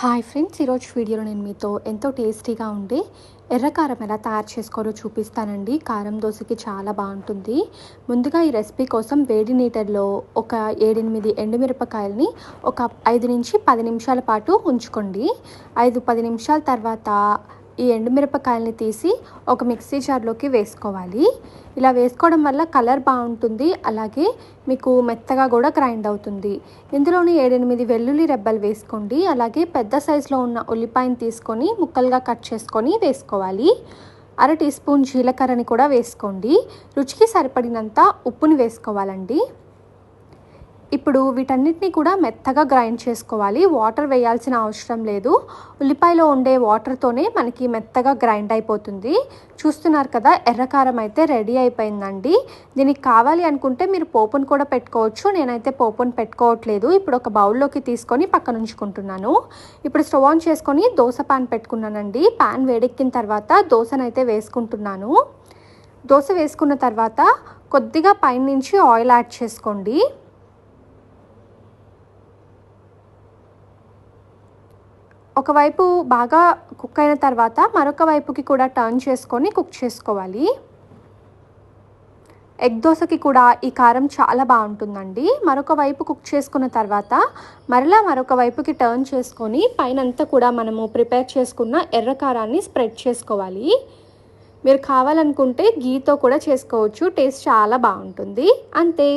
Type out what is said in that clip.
Hi friends ఈరోజు వీడియోలో నేను మీతో ఎంతో టేస్టీగా ఉండే ఎర్రకారం ఎలా తయారు చేసుకోవాలో చూపిస్తానండి. కారం దోశకి చాలా బాగుంటుంది. ముందుగా ఈ రెసిపీ కోసం వేడి నీటర్లో ఒక ఏడెనిమిది ఎండుమిరపకాయలని ఒక ఐదు నుంచి పది నిమిషాల పాటు ఉంచుకోండి. ఐదు పది నిమిషాల తర్వాత ఈ ఎండుమిరపకాయలని తీసి ఒక మిక్సీ జార్లోకి వేసుకోవాలి. ఇలా వేసుకోవడం వల్ల కలర్ బాగుంటుంది అలాగే మీకు మెత్తగా కూడా గ్రైండ్ అవుతుంది. ఇందులోని ఏడెనిమిది వెల్లుల్లి రెబ్బలు వేసుకోండి అలాగే పెద్ద సైజులో ఉన్న ఉల్లిపాయని తీసుకొని ముక్కలుగా కట్ చేసుకొని వేసుకోవాలి. అర టీ స్పూన్ జీలకర్రని కూడా వేసుకోండి. రుచికి సరిపడినంత ఉప్పుని వేసుకోవాలండి. ఇప్పుడు వీటన్నిటిని కూడా మెత్తగా గ్రైండ్ చేసుకోవాలి. వాటర్ వేయాల్సిన అవసరం లేదు. ఉల్లిపాయలో ఉండే వాటర్తోనే మనకి మెత్తగా గ్రైండ్ అయిపోతుంది. చూస్తున్నారు కదా ఎర్రకారం అయితే రెడీ అయిపోయిందండి. దీనికి కావాలి అనుకుంటే మీరు పోపును కూడా పెట్టుకోవచ్చు. నేనైతే పోపును పెట్టుకోవట్లేదు. ఇప్పుడు ఒక బౌల్లోకి తీసుకొని పక్కన ఉంచుకుంటున్నాను. ఇప్పుడు స్టవ్ ఆన్ చేసుకొని దోశ పాన్ పెట్టుకున్నానండి. పాన్ వేడెక్కిన తర్వాత దోశనైతే వేసుకుంటున్నాను. దోశ వేసుకున్న తర్వాత కొద్దిగా పైనుంచి ఆయిల్ యాడ్ చేసుకోండి. ఒకవైపు బాగా కుక్ అయిన తర్వాత మరొక వైపుకి కూడా టర్న్ చేసుకొని కుక్ చేసుకోవాలి. ఎగ్ దోశకి కూడా ఈ కారం చాలా బాగుంటుందండి. మరొక వైపు కుక్ చేసుకున్న తర్వాత మరలా మరొక వైపుకి టర్న్ చేసుకొని పైనంతా కూడా మనము ప్రిపేర్ చేసుకున్న ఎర్ర కారాన్ని స్ప్రెడ్ చేసుకోవాలి. మీరు కావాలనుకుంటే గీతో కూడా చేసుకోవచ్చు. టేస్ట్ చాలా బాగుంటుంది. అంతే.